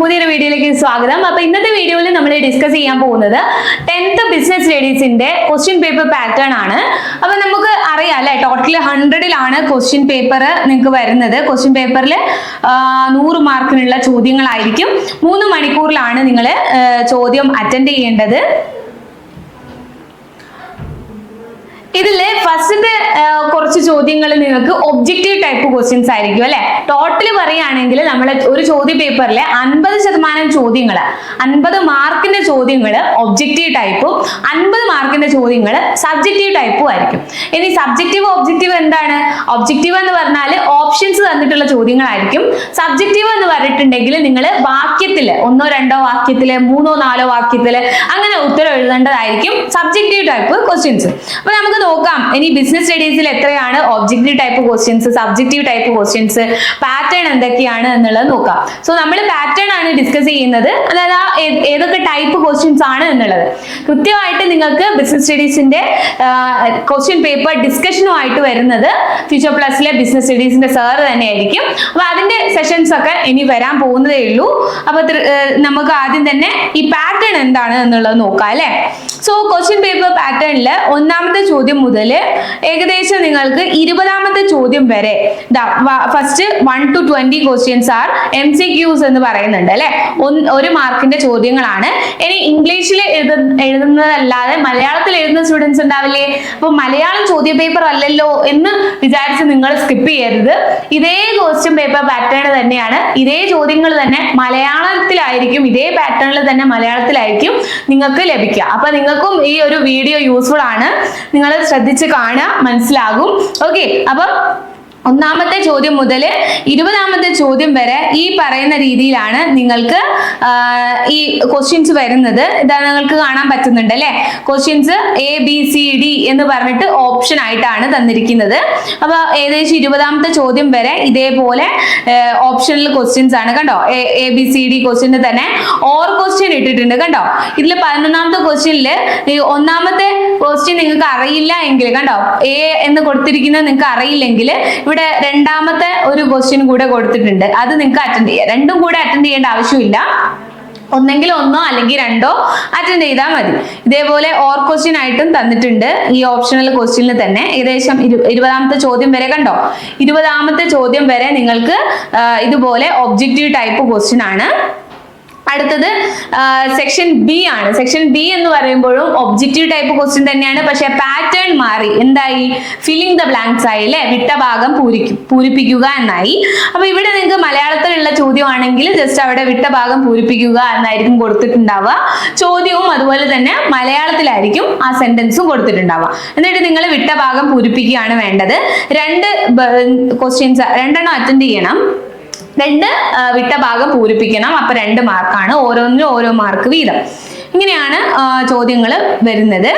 പുതിയൊരു വീഡിയോയിലേക്ക് സ്വാഗതം. അപ്പൊ ഇന്നത്തെ വീഡിയോയിൽ നമ്മൾ ഡിസ്കസ് ചെയ്യാൻ പോകുന്നത് ടെൻത്ത് ബിസിനസ് സ്റ്റഡീസിന്റെ ക്വസ്റ്റ്യൻ പേപ്പർ പാറ്റേൺ ആണ്. അപ്പൊ നമുക്ക് അറിയാം അല്ലെ? ടോട്ടൽ ഹൺഡ്രഡിലാണ് ക്വസ്റ്റ്യൻ പേപ്പർ നിങ്ങൾക്ക് വരുന്നത്. ക്വസ്റ്റ്യൻ പേപ്പറിൽ നൂറ് മാർക്കിനുള്ള ചോദ്യങ്ങളായിരിക്കും. മൂന്ന് മണിക്കൂറിലാണ് നിങ്ങൾ ചോദ്യം അറ്റൻഡ് ചെയ്യേണ്ടത്. ഇതിൽ ഫസ്റ്റ് കുറച്ച് ചോദ്യങ്ങൾ നിങ്ങൾക്ക് ഒബ്ജക്റ്റീവ് ടൈപ്പ് ക്വസ്റ്റ്യൻസ് ആയിരിക്കും അല്ലെ? ടോട്ടൽ പറയുകയാണെങ്കിൽ നമ്മൾ ഒരു ചോദ്യ പേപ്പറിലെ അൻപത് ശതമാനം ചോദ്യങ്ങൾ അൻപത് മാർക്കിന്റെ ചോദ്യങ്ങൾ ഒബ്ജക്റ്റീവ് ടൈപ്പും അൻപത് മാർക്കിന്റെ ചോദ്യങ്ങൾ സബ്ജക്റ്റീവ് ടൈപ്പും ആയിരിക്കും. ഇനി സബ്ജക്റ്റീവ് ഒബ്ജക്റ്റീവ് എന്താണ്? ഒബ്ജക്റ്റീവ് എന്ന് പറഞ്ഞാൽ ഓപ്ഷൻസ് തന്നിട്ടുള്ള ചോദ്യങ്ങളായിരിക്കും. സബ്ജക്റ്റീവ് എന്ന് പറഞ്ഞിട്ടുണ്ടെങ്കിൽ നിങ്ങൾ വാക്യത്തിൽ ഒന്നോ രണ്ടോ വാക്യത്തിൽ മൂന്നോ നാലോ വാക്യത്തിൽ അങ്ങനെ ഉത്തരം എഴുതേണ്ടതായിരിക്കും സബ്ജക്റ്റീവ് ടൈപ്പ് ക്വസ്റ്റ്യൻസ് അപ്പൊ നമുക്ക് നോക്കാം. ഇനി ബിസിനസ് സ്റ്റഡീസിൽ എത്രയാണ് objective type questions subjective type questions pattern എന്തൊക്കെയാണ് എന്നുള്ളത് നോക്കാം. സോ നമ്മൾ പാറ്റേൺ ആണ് ഡിസ്കസ് ചെയ്യുന്നത്. അതായത് ആ ഏതൊക്കെ ടൈപ്പ് ക്വസ്റ്റ്യൻസ് ആണ് എന്നുള്ളത്. കൃത്യമായിട്ട് നിങ്ങൾക്ക് ബിസിനസ് സ്റ്റഡീസിന്റെ ക്വസ്റ്റ്യൻ പേപ്പർ ഡിസ്കഷനുമായിട്ട് വരുന്നത് ഫ്യൂച്ചർ പ്ലസിലെ ബിസിനസ് സ്റ്റഡീസിന്റെ സാർ തന്നെയായിരിക്കും അപ്പൊ അതിന്റെ സെഷൻസ് ഒക്കെ ഇനി വരാൻ പോകുന്നതേ ഉള്ളൂ. അപ്പൊ നമുക്ക് ആദ്യം തന്നെ ഈ പാറ്റേൺ എന്താണ് എന്നുള്ളത് നോക്കാം അല്ലെ? സോ ക്വസ്റ്റ്യൻ പേപ്പർ പാറ്റേണിൽ ഒന്നാമത്തെ ചോദ്യം മുതൽ ഏകദേശം നിങ്ങൾക്ക് ഇരുപതാമത്തെ ചോദ്യം വരെ first one to twenty questions are M C Qs എന്ന് പറയുന്നുണ്ട് അല്ലെ? ഒരു മാർക്കിന്റെ ചോദ്യങ്ങളാണ്. ഇനി ഇംഗ്ലീഷിൽ എഴുത എഴുതുന്നതല്ലാതെ മലയാളത്തിൽ എഴുതുന്ന സ്റ്റുഡൻസ് ഉണ്ടാവില്ലേ? അപ്പൊ മലയാളം ചോദ്യ പേപ്പർ അല്ലല്ലോ എന്ന് വിചാരിച്ച് നിങ്ങൾ സ്കിപ്പ് ചെയ്യരുത്. ഇതേ ക്വസ്റ്റ്യൻ പേപ്പർ പാറ്റേൺ തന്നെയാണ്. ഇതേ ചോദ്യങ്ങൾ തന്നെ മലയാളത്തിലായിരിക്കും ഇതേ പാറ്റേണിൽ തന്നെ മലയാളത്തിലായിരിക്കും നിങ്ങൾക്ക് ലഭിക്കുക. അപ്പൊ നിങ്ങൾക്കും ഈ ഒരു വീഡിയോ യൂസ്ഫുൾ ആണ്. നിങ്ങൾ ശ്രദ്ധിച്ച് കാണുക മനസ്സിലാകും. ഓക്കെ അപ്പം ഒന്നാമത്തെ ചോദ്യം മുതൽ ഇരുപതാമത്തെ ചോദ്യം വരെ ഈ പറയുന്ന രീതിയിലാണ് നിങ്ങൾക്ക് ഈ ക്വസ്റ്റ്യൻസ് വരുന്നത്. ഇതാ നിങ്ങൾക്ക് കാണാൻ പറ്റുന്നുണ്ട് അല്ലെ? Questions A B C D എന്ന് പറഞ്ഞിട്ട് ഓപ്ഷൻ ആയിട്ടാണ് തന്നിരിക്കുന്നത്. അപ്പൊ ഏകദേശം ഇരുപതാമത്തെ ചോദ്യം വരെ ഇതേപോലെ ഓപ്ഷനിൽ ക്വസ്റ്റ്യൻസ് ആണ് കണ്ടോ? എ ബി സി ഡി ക്വസ്റ്റ്യന് തന്നെ ഓർ ക്വസ്റ്റ്യൻ ഇട്ടിട്ടുണ്ട് കണ്ടോ? ഇതിൽ പതിനൊന്നാമത്തെ ക്വസ്റ്റ്യനിൽ ഒന്നാമത്തെ ക്വസ്റ്റ്യൻ നിങ്ങൾക്ക് അറിയില്ല എങ്കിൽ കണ്ടോ? എ എന്ന് കൊടുത്തിരിക്കുന്നത് നിങ്ങൾക്ക് അറിയില്ലെങ്കിൽ ഇവിടെ രണ്ടാമത്തെ ഒരു ക്വസ്റ്റ്യൻ കൂടെ കൊടുത്തിട്ടുണ്ട്. അത് നിങ്ങൾക്ക് അറ്റൻഡ് ചെയ്യാം. രണ്ടും കൂടെ അറ്റൻഡ് ചെയ്യേണ്ട ആവശ്യമില്ല. ഒന്നെങ്കിൽ ഒന്നോ അല്ലെങ്കിൽ രണ്ടോ അറ്റൻഡ് ചെയ്താൽ മതി. ഇതേപോലെ ഓർ ക്വസ്റ്റ്യൻ ആയിട്ടും തന്നിട്ടുണ്ട്. ഈ ഓപ്ഷണൽ ക്വസ്റ്റ്യനിൽ തന്നെ. ഏകദേശം ഇരു- ഇരുപതാമത്തെ ചോദ്യം വരെ കണ്ടോ? ഇരുപതാമത്തെ ചോദ്യം വരെ നിങ്ങൾക്ക് ഇതുപോലെ ഒബ്ജക്റ്റീവ് ടൈപ്പ് ക്വസ്റ്റ്യൻ ആണ്. അടുത്തത് സെക്ഷൻ ബി ആണ്. സെക്ഷൻ ബി എന്ന് പറയുമ്പോഴും ഒബ്ജക്റ്റീവ് ടൈപ്പ് ക്വസ്റ്റ്യൻ തന്നെയാണ്. പക്ഷെ പാറ്റേൺ മാറി. എന്തായി? ഫില്ലിംഗ് ദ ബ്ലാങ്ക്സ് ആയി അല്ലെ? വിട്ട ഭാഗം പൂരിക്കും പൂരിപ്പിക്കുക എന്നായി. അപ്പൊ ഇവിടെ നിങ്ങൾക്ക് മലയാളത്തിലുള്ള ചോദ്യമാണെങ്കിൽ ജസ്റ്റ് അവിടെ വിട്ട ഭാഗം പൂരിപ്പിക്കുക എന്നായിരിക്കും കൊടുത്തിട്ടുണ്ടാവുക. ചോദ്യവും അതുപോലെ തന്നെ മലയാളത്തിലായിരിക്കും ആ സെന്റൻസും കൊടുത്തിട്ടുണ്ടാവുക. എന്നിട്ട് നിങ്ങൾ വിട്ട ഭാഗം പൂരിപ്പിക്കുകയാണ് വേണ്ടത്. രണ്ട് ക്വസ്റ്റ്യൻസ് രണ്ടെണ്ണം അറ്റൻഡ് ചെയ്യണം. രണ്ട് വിട്ട ഭാഗം പൂരിപ്പിക്കണം. അപ്പൊ രണ്ട് മാർക്കാണ് ഓരോന്നിനും ഓരോ മാർക്ക് വീതം. ഇങ്ങനെയാണ് ചോദ്യങ്ങൾ വരുന്നത്.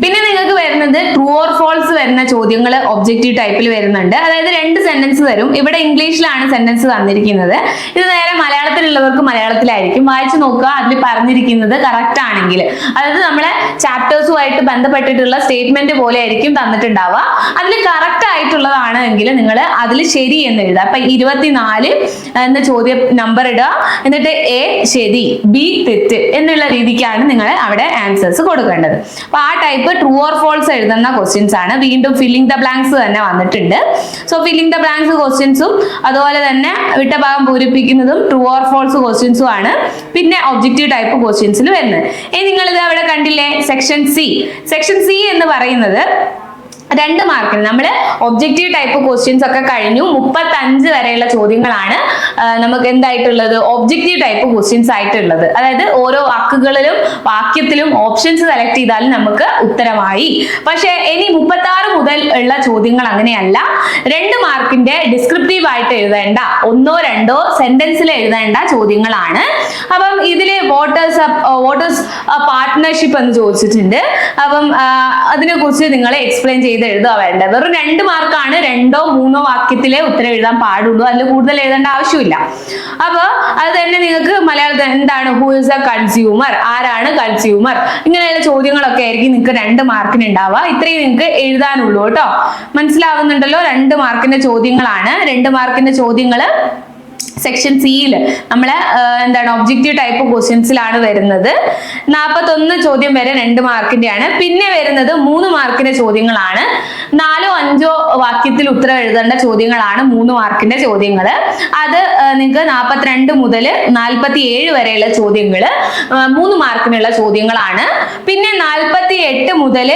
പിന്നെ നിങ്ങൾക്ക് വരുന്നത് ട്രൂ ഓർ ഫോൾസ് വരുന്ന ചോദ്യങ്ങൾ ഒബ്ജക്റ്റീവ് ടൈപ്പിൽ വരുന്നുണ്ട്. അതായത് രണ്ട് സെന്റൻസ് തരും. ഇവിടെ ഇംഗ്ലീഷിലാണ് സെന്റൻസ് തന്നിരിക്കുന്നത്. ഇത് നേരെ മലയാളത്തിലുള്ളവർക്ക് മലയാളത്തിലായിരിക്കും. വായിച്ചു നോക്കുക അതിൽ പറഞ്ഞിരിക്കുന്നത് കറക്റ്റ് ആണെങ്കിൽ. അതായത് നമ്മളെ ചാപ്റ്റേഴ്സുമായിട്ട് ബന്ധപ്പെട്ടിട്ടുള്ള സ്റ്റേറ്റ്മെന്റ് പോലെ ആയിരിക്കും തന്നിട്ടുണ്ടാവുക. അതിൽ കറക്റ്റ് ആയിട്ടുള്ളതാണ് എങ്കിൽ നിങ്ങൾ അതിൽ ശരി എന്ന് എഴുതുക. അപ്പൊ ഇരുപത്തിനാല് എന്ന ചോദ്യ നമ്പർ ഇടുക. എന്നിട്ട് എ ശരി ബി തെറ്റ് എന്നുള്ള രീതിക്കാണ് നിങ്ങൾ അവിടെ ആൻസേഴ്സ് കൊടുക്കേണ്ടത്. അപ്പൊ ആ ടൈപ്പ് ട്രൂ ഓർ ഫോൾസ് എഴുതുന്ന ക്വസ്റ്റ്യൻസ് ആണ്. വീണ്ടും ഫില്ലിംഗ് ദ ബ്ലാങ്ക്സ് തന്നെ വന്നിട്ടുണ്ട്. സോ ഫില്ലിംഗ് ദ ബ്ലാങ്ക്സ് ക്വസ്റ്റ്യൻസും അതുപോലെ തന്നെ വിട്ട ഭാഗം പൂരിപ്പിക്കുന്നതും ട്രൂ ഓർ ഫോൾസ് ക്വസ്റ്റ്യൻസും ആണ്. പിന്നെ ഒബ്ജക്റ്റീവ് ടൈപ്പ് ക്വസ്റ്റ്യൻസിൽ വരുന്നത്. ഇനി നിങ്ങൾ ഇത് അവിടെ കണ്ടില്ലേ? സെക്ഷൻ സി സെക്ഷൻ സി എന്ന് പറയുന്നത് രണ്ട് മാർക്കിന് നമ്മൾ ഒബ്ജക്റ്റീവ് ടൈപ്പ് ക്വസ്റ്റ്യൻസ് ഒക്കെ കഴിഞ്ഞു. മുപ്പത്തി അഞ്ച് വരെയുള്ള ചോദ്യങ്ങളാണ് നമുക്ക് എന്തായിട്ടുള്ളത്? ഒബ്ജക്റ്റീവ് ടൈപ്പ് ക്വസ്റ്റ്യൻസ് ആയിട്ടുള്ളത്. അതായത് ഓരോ വാക്കുകളിലും വാക്യത്തിലും ഓപ്ഷൻസ് സെലക്ട് ചെയ്താലും നമുക്ക് ഉത്തരമായി. പക്ഷേ ഇനി മുപ്പത്തി ആറ് മുതൽ ഉള്ള ചോദ്യങ്ങൾ അങ്ങനെയല്ല. രണ്ട് മാർക്കിന്റെ ഡിസ്ക്രിപ്റ്റീവ് ആയിട്ട് എഴുതേണ്ട. ഒന്നോ രണ്ടോ സെന്റൻസിൽ എഴുതേണ്ട ചോദ്യങ്ങളാണ്. അപ്പം ഇതിൽ വോട്ടേഴ്സ് വോട്ടേഴ്സ് പാർട്ട്ണർഷിപ്പ് എന്ന് ചോദിച്ചിട്ടുണ്ട്. അപ്പം അതിനെ കുറിച്ച് നിങ്ങൾ എക്സ്പ്ലെയിൻ ചെയ്ത് എഴുതുക വേണ്ടത്. വെറും രണ്ട് മാർക്കാണ് രണ്ടോ മൂന്നോ വാക്യത്തിലെ ഉത്തരം എഴുതാൻ പാടുള്ളൂ. അതിൽ കൂടുതൽ എഴുതേണ്ട ആവശ്യമില്ല. അപ്പോൾ അത് തന്നെ നിങ്ങൾക്ക് മലയാളത്തിൽ എന്താണ്? ഹൂ ഇസ് എ കൺസ്യൂമർ ആരാണ് കൺസ്യൂമർ ഇങ്ങനെയുള്ള ചോദ്യങ്ങളൊക്കെ ആയിരിക്കും നിങ്ങൾക്ക് രണ്ട് മാർക്കിന് ഉണ്ടാവുക. ഇത്രയും നിങ്ങൾക്ക് എഴുതാനുള്ളൂ കേട്ടോ. മനസ്സിലാവുന്നുണ്ടല്ലോ? രണ്ട് മാർക്കിന്റെ ചോദ്യങ്ങളാണ്. രണ്ട് മാർക്കിന്റെ ചോദ്യങ്ങൾ സെക്ഷൻ സിയിൽ നമ്മളെ ആ, എന്താണ് ഒബ്ജക്റ്റീവ് ടൈപ്പ് ക്വസ്റ്റ്യൻസിലാണ് വരുന്നത്. നാൽപ്പത്തൊന്ന് ചോദ്യം വരെ രണ്ട് മാർക്കിന്റെയാണ്. പിന്നെ വരുന്നത് മൂന്ന് മാർക്കിന്റെ ചോദ്യങ്ങളാണ്. നാലോ അഞ്ചോ വാക്യത്തിൽ ഉത്തരം എഴുതേണ്ട ചോദ്യങ്ങളാണ് മൂന്ന് മാർക്കിന്റെ ചോദ്യങ്ങൾ അത് നിങ്ങൾക്ക് നാൽപ്പത്തിരണ്ട് മുതൽ നാൽപ്പത്തി ഏഴ് വരെയുള്ള ചോദ്യങ്ങൾ മൂന്ന് മാർക്കിനുള്ള ചോദ്യങ്ങളാണ്. പിന്നെ നാൽപ്പത്തി എട്ട് മുതൽ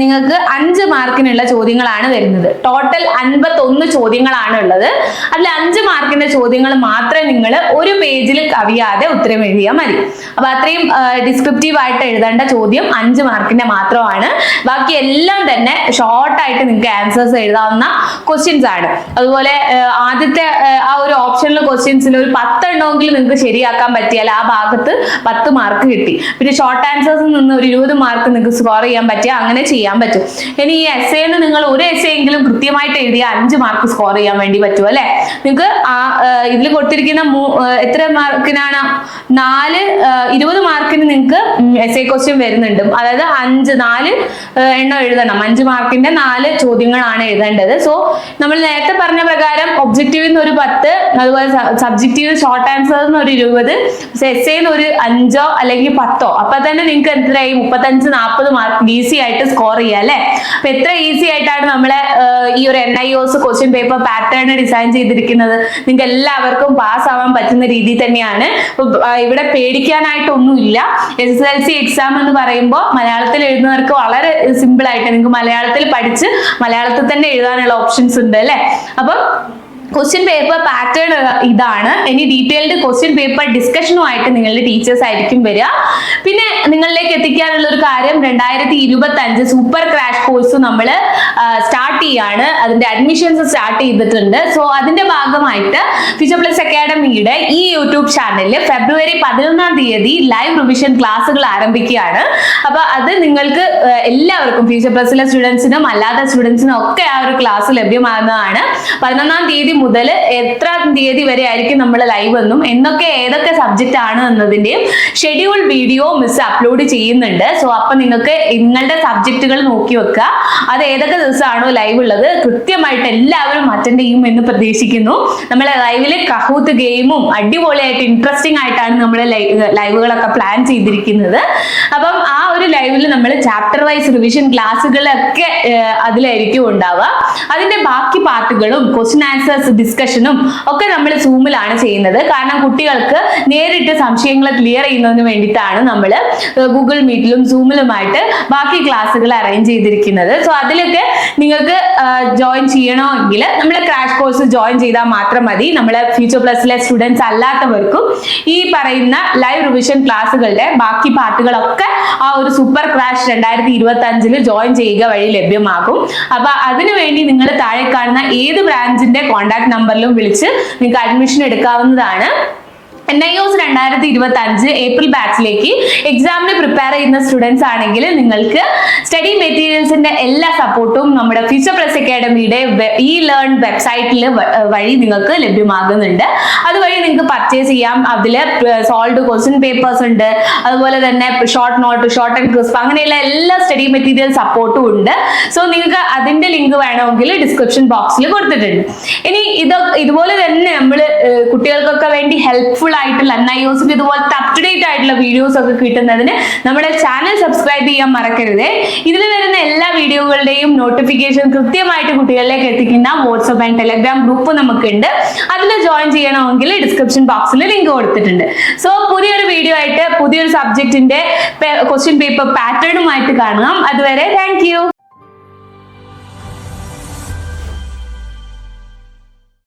നിങ്ങൾക്ക് അഞ്ച് മാർക്കിനുള്ള ചോദ്യങ്ങളാണ് വരുന്നത്. ടോട്ടൽ അൻപത്തൊന്ന് ചോദ്യങ്ങളാണ് ഉള്ളത്. അതിൽ അഞ്ച് മാർക്കിന്റെ ചോദ്യങ്ങൾ മാത്രമേ നിങ്ങൾ ഒരു പേജിൽ കവിയാതെ ഉത്തരം എഴുതിയാൽ മതി. അപ്പൊ അത്രയും ഡിസ്ക്രിപ്റ്റീവ് ആയിട്ട് എഴുതേണ്ട ചോദ്യം അഞ്ച് മാർക്കിന്റെ മാത്രമാണ്. ബാക്കി എല്ലാം തന്നെ ഷോർട്ട് ആയിട്ട് നിങ്ങൾക്ക് ആൻസേഴ്സ് എഴുതാവുന്ന ക്വസ്റ്റ്യൻസ് ആണ്. അതുപോലെ ആദ്യത്തെ ആ, ഒരു ഓപ്ഷനിൽ ക്വസ്റ്റ്യൻസിൽ ഒരു പത്തെണ്ണമെങ്കിലും നിങ്ങൾക്ക് ശരിയാക്കാൻ പറ്റിയാൽ ആ ഭാഗത്ത് പത്ത് മാർക്ക് കിട്ടി. പിന്നെ ഷോർട്ട് ആൻസേഴ്സിൽ നിന്ന് ഒരു ഇരുപത് മാർക്ക് നിങ്ങൾക്ക് സ്കോർ ചെയ്യാൻ പറ്റിയ അങ്ങനെ ചെയ്യാൻ പറ്റും. ഇനി ഈ എസ് എന്ന് നിങ്ങൾ ഒരു എസ് എങ്കിലും കൃത്യമായിട്ട് എഴുതിയ അഞ്ച് മാർക്ക് സ്കോർ ചെയ്യാൻ വേണ്ടി പറ്റും നിങ്ങൾക്ക് ആ ഇതിൽ കൊടുത്തിരിക്കുന്ന എത്ര മാർക്കിനാണ്? നാല് ഇരുപത് മാർക്കിന് നിങ്ങൾക്ക് എസ് എ ക്വസ്റ്റ്യൻ വരുന്നുണ്ട്. അതായത് അഞ്ച് നാല് എണ്ണം എഴുതണം. അഞ്ച് മാർക്കിന്റെ നാല് ചോദ്യങ്ങളാണ് എഴുതേണ്ടത്. സോ നമ്മൾ നേരത്തെ പറഞ്ഞ പ്രകാരം ഒബ്ജക്റ്റീവ് നിന്ന് ഒരു പത്ത് അതുപോലെ സബ്ജക്റ്റീവ് ഷോർട്ട് ആൻസേഴ്സ് നിന്ന് ഒരു ഇരുപത് എസ് എന്ന് ഒരു അഞ്ചോ അല്ലെങ്കിൽ പത്തോ. അപ്പൊ തന്നെ നിങ്ങൾക്ക് എത്രയായി മുപ്പത്തഞ്ച് നാൽപ്പത് മാർക്ക് ഈസി ആയിട്ട് സ്കോർ ചെയ്യാം അല്ലെ? അപ്പൊ എത്ര ഈസി ആയിട്ടാണ് നമ്മളെ ഈ ഒരു N I OS question paper pattern design ചെയ്തിരിക്കുന്നത്? നിങ്ങൾക്ക് എല്ലാവർക്കും പാസ് ആവാൻ പറ്റുന്ന രീതി തന്നെയാണ്. ഇവിടെ പേടിക്കാനായിട്ടൊന്നുമില്ല. എസ് എൽ സി എക്സാം എന്ന് പറയുമ്പോൾ മലയാളത്തിൽ എഴുതുന്നവർക്ക് വളരെ സിമ്പിൾ ആയിട്ട് നിങ്ങൾക്ക് മലയാളത്തിൽ പഠിച്ച് മലയാളത്തിൽ തന്നെ എഴുതാനുള്ള ഓപ്ഷൻസ് ഉണ്ട് അല്ലേ? അപ്പം ക്വസ്റ്റ്യൻ പേപ്പർ പാറ്റേൺ ഇതാണ്. ഇനി ഡീറ്റെയിൽഡ് ക്വസ്റ്റ്യൻ പേപ്പർ ഡിസ്കഷനുമായിട്ട് നിങ്ങളുടെ ടീച്ചേഴ്സ് ആയിരിക്കും വരിക. പിന്നെ നിങ്ങളിലേക്ക് എത്തിക്കാനുള്ള ഒരു കാര്യം രണ്ടായിരത്തി ഇരുപത്തി അഞ്ച് സൂപ്പർ ക്രാഷ് കോഴ്സ് നമ്മൾ സ്റ്റാർട്ട് ചെയ്യാണ് അതിന്റെ അഡ്മിഷൻസ് സ്റ്റാർട്ട് ചെയ്തിട്ടുണ്ട്. സോ അതിന്റെ ഭാഗമായിട്ട് ഫ്യൂച്ചർ പ്ലസ് അക്കാഡമിയുടെ ഈ യൂട്യൂബ് ചാനലിൽ ഫെബ്രുവരി പതിനൊന്നാം തീയതി ലൈവ് റിവിഷൻ ക്ലാസ്സുകൾ ആരംഭിക്കുകയാണ്. അപ്പൊ അത് നിങ്ങൾക്ക് എല്ലാവർക്കും ഫ്യൂച്ചർ പ്ലസിലെ സ്റ്റുഡൻസിനും അല്ലാത്ത സ്റ്റുഡൻസിനും ഒക്കെ ആ ഒരു ക്ലാസ് ലഭ്യമാകുന്നതാണ്. പതിനൊന്നാം തീയതി മുതൽ എത്ര തീയതി വരെ ആയിരിക്കും നമ്മൾ ലൈവ് എന്നും എന്നൊക്കെ ഏതൊക്കെ സബ്ജക്റ്റ് ആണ് എന്നതിന്റെയും ഷെഡ്യൂൾ വീഡിയോ മിസ് അപ്ലോഡ് ചെയ്യുന്നുണ്ട്. സോ അപ്പൊ നിങ്ങൾക്ക് നിങ്ങളുടെ സബ്ജക്റ്റുകൾ നോക്കി വെക്കുക. അത് ഏതൊക്കെ ദിവസമാണോ ലൈവ് ഉള്ളത് കൃത്യമായിട്ട് എല്ലാവരും അറ്റൻഡ് ചെയ്യും എന്ന് പ്രതീക്ഷിക്കുന്നു. നമ്മളെ ലൈവിൽ കഹൂത്ത് ഗെയിമും അടിപൊളിയായിട്ട് ഇൻട്രസ്റ്റിംഗ് ആയിട്ടാണ് നമ്മളെ ലൈവുകളൊക്കെ പ്ലാൻ ചെയ്തിരിക്കുന്നത്. അപ്പം ആ ഒരു ലൈവിൽ നമ്മൾ ചാപ്റ്റർ വൈസ് റിവിഷൻ ക്ലാസ്സുകളൊക്കെ അതിലായിരിക്കും ഉണ്ടാവുക. അതിന്റെ ബാക്കി പാർട്ടുകളും ക്വസ്റ്റ്യൻ ആൻസേഴ്സ് ഡിസ്കഷനും ഒക്കെ നമ്മൾ സൂമിലാണ് ചെയ്യുന്നത്. കാരണം കുട്ടികൾക്ക് നേരിട്ട് സംശയങ്ങൾ ക്ലിയർ ചെയ്യുന്നതിന് വേണ്ടിയിട്ടാണ് നമ്മൾ ഗൂഗിൾ മീറ്റിലും സൂമിലുമായിട്ട് ബാക്കി ക്ലാസ്സുകൾ അറേഞ്ച് ചെയ്തിരിക്കുന്നത്. സോ അതിലൊക്കെ നിങ്ങൾക്ക് ജോയിൻ ചെയ്യണമെങ്കിൽ നമ്മൾ ക്രാഷ് കോഴ്സ് ജോയിൻ ചെയ്താൽ മാത്രം മതി. നമ്മളെ ഫ്യൂച്ചർ പ്ലസിലെ സ്റ്റുഡൻസ് അല്ലാത്തവർക്കും ഈ പറയുന്ന ലൈവ് റിവിഷൻ ക്ലാസ്സുകളുടെ ബാക്കി പാർട്ടുകളൊക്കെ ആ ഒരു സൂപ്പർ ക്രാഷ് രണ്ടായിരത്തി ഇരുപത്തി അഞ്ചിൽ ജോയിൻ ചെയ്യുക വഴി ലഭ്യമാകും. അപ്പൊ അതിനുവേണ്ടി നിങ്ങൾ താഴെ കാണുന്ന ഏത് ബ്രാഞ്ചിന്റെ കോൺടാക്ട് നമ്പറിലും വിളിച്ച് നിങ്ങൾക്ക് അഡ്മിഷൻ എടുക്കാവുന്നതാണ്. എൻ ഐ ഒസ് രണ്ടായിരത്തി ഇരുപത്തി അഞ്ച് ഏപ്രിൽ ബാച്ചിലേക്ക് എക്സാമിന് പ്രിപ്പയർ ചെയ്യുന്ന സ്റ്റുഡൻസ് ആണെങ്കിൽ നിങ്ങൾക്ക് സ്റ്റഡി മെറ്റീരിയൽസിന്റെ എല്ലാ സപ്പോർട്ടും നമ്മുടെ ഫ്യൂച്ചർ പ്ലസ് അക്കാഡമിയുടെ ഇ ലേൺ വെബ്സൈറ്റിൽ വഴി നിങ്ങൾക്ക് ലഭ്യമാകുന്നുണ്ട്. അതുവഴി നിങ്ങൾക്ക് പർച്ചേസ് ചെയ്യാം. അതിൽ സോൾവ് ക്വസ്റ്റ്യൻ പേപ്പേഴ്സ് ഉണ്ട്. അതുപോലെ തന്നെ short note short and crisp അങ്ങനെയുള്ള എല്ലാ സ്റ്റഡി മെറ്റീരിയൽ സപ്പോർട്ടും ഉണ്ട്. സോ നിങ്ങൾക്ക് അതിന്റെ ലിങ്ക് വേണമെങ്കിൽ ഡിസ്ക്രിപ്ഷൻ ബോക്സിൽ കൊടുത്തിട്ടുണ്ട്. ഇനി ഇത് ഇതുപോലെ തന്നെ നമ്മൾ കുട്ടികൾക്കൊക്കെ വേണ്ടി ഹെൽപ്ഫുൾ ആയിട്ടുള്ള ഒസിന്റെ ഇതുപോലത്തെ അപ് ടു ഡേറ്റ് ആയിട്ടുള്ള വീഡിയോസ് ഒക്കെ കിട്ടുന്നതിന് നമ്മുടെ ചാനൽ സബ്സ്ക്രൈബ് ചെയ്യാൻ മറക്കരുത്. ഇതിൽ വരുന്ന എല്ലാ വീഡിയോകളുടെയും നോട്ടിഫിക്കേഷൻ കൃത്യമായിട്ട് കുട്ടികളിലേക്ക് എത്തിക്കുന്ന വാട്സപ്പ് ആൻഡ് ടെലഗ്രാം ഗ്രൂപ്പ് നമുക്കുണ്ട്. അതിൽ ജോയിൻ ചെയ്യണമെങ്കിൽ ഡിസ്ക്രിപ്ഷൻ ബോക്സിൽ ലിങ്ക് കൊടുത്തിട്ടുണ്ട്. സോ പുതിയൊരു വീഡിയോ ആയിട്ട് പുതിയൊരു സബ്ജക്റ്റിന്റെ ക്വസ്റ്റ്യൻ പേപ്പർ പാറ്റേണുമായിട്ട് കാണാം. അതുവരെ താങ്ക്